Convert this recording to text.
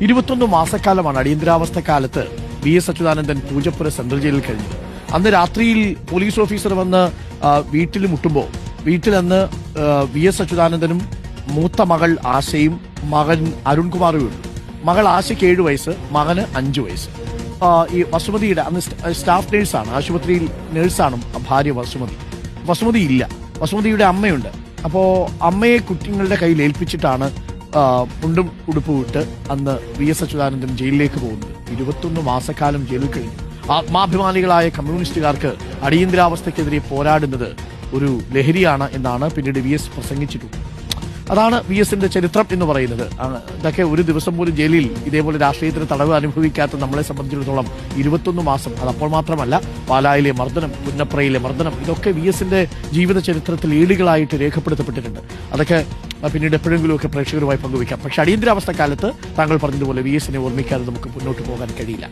ഇരുപത്തൊന്ന് മാസക്കാലമാണ് അടിയന്തരാവസ്ഥ കാലത്ത് V S Achuthanandan Poojappura central ജയിലിൽ കഴിഞ്ഞത്. അന്ന് രാത്രിയിൽ പോലീസ് ഓഫീസർ വന്ന് വീട്ടിൽ മുട്ടുമ്പോൾ ആ, വി എസ് അച്യുതാനന്ദനും മൂത്ത മകൾ ആശയും മകൻ അരുൺകുമാറും ഉണ്ട്. മകൾ ആശയ്ക്ക് ഏഴ് വയസ്സ് മകന് അഞ്ചു വയസ്സ്. ഈ വസുമതിയുടെ അന്ന് സ്റ്റ- സ്റ്റാഫ് നേഴ്സാണ് ആശുപത്രിയിൽ നേഴ്സാണ് ഭാര്യ വസുമതി. വസുമതി ഇല്ല. വസുമതിയുടെ അമ്മയുണ്ട്. അപ്പോൾ അമ്മയെ കുട്ടികളുടെ കയ്യിൽ ഏൽപ്പിച്ചിട്ടാണ് മുണ്ടും ഉടുപ്പും ഇട്ട് അന്ന് വി എസ് അച്യുതാനന്ദൻ ജയിലിലേക്ക് പോകുന്നത്. ഇരുപത്തൊന്ന് മാസക്കാലം ജയിലിൽ കഴിഞ്ഞു. ആത്മാഭിമാനികളായ കമ്മ്യൂണിസ്റ്റുകാർക്ക് അടിയന്തരാവസ്ഥയ്ക്കെതിരെ പോരാടുന്നത് ഒരു ലഹരിയാണ് എന്നാണ് പിന്നീട് വി എസ് പ്രസംഗിച്ചിട്ടുള്ളത്. അതാണ് വി എസിന്റെ ചരിത്രം എന്ന് പറയുന്നത്. ഇതൊക്കെ ഒരു ദിവസം പോലും ജയിലിൽ ഇതേപോലെ രാഷ്ട്രീയത്തിന് തടവ് അനുഭവിക്കാത്ത നമ്മളെ സംബന്ധിച്ചിടത്തോളം ഇരുപത്തൊന്ന് മാസം അതപ്പോൾ മാത്രമല്ല പാലായിലെ മർദ്ദനം പുന്നപ്രയിലെ മർദ്ദനം ഇതൊക്കെ വി എസിന്റെ ജീവിത ചരിത്രത്തിൽ ഏടുകളായിട്ട് രേഖപ്പെടുത്തപ്പെട്ടിട്ടുണ്ട്. അതൊക്കെ പിന്നീട് എപ്പോഴെങ്കിലുമൊക്കെ പ്രേക്ഷകരുമായി പങ്കുവയ്ക്കാം. പക്ഷേ അടിയന്തരാവസ്ഥ കാലത്ത് താങ്കൾ പറഞ്ഞതുപോലെ വി എസിനെ ഓർമ്മിക്കാതെ നമുക്ക് മുന്നോട്ട് പോകാൻ കഴിയില്ല.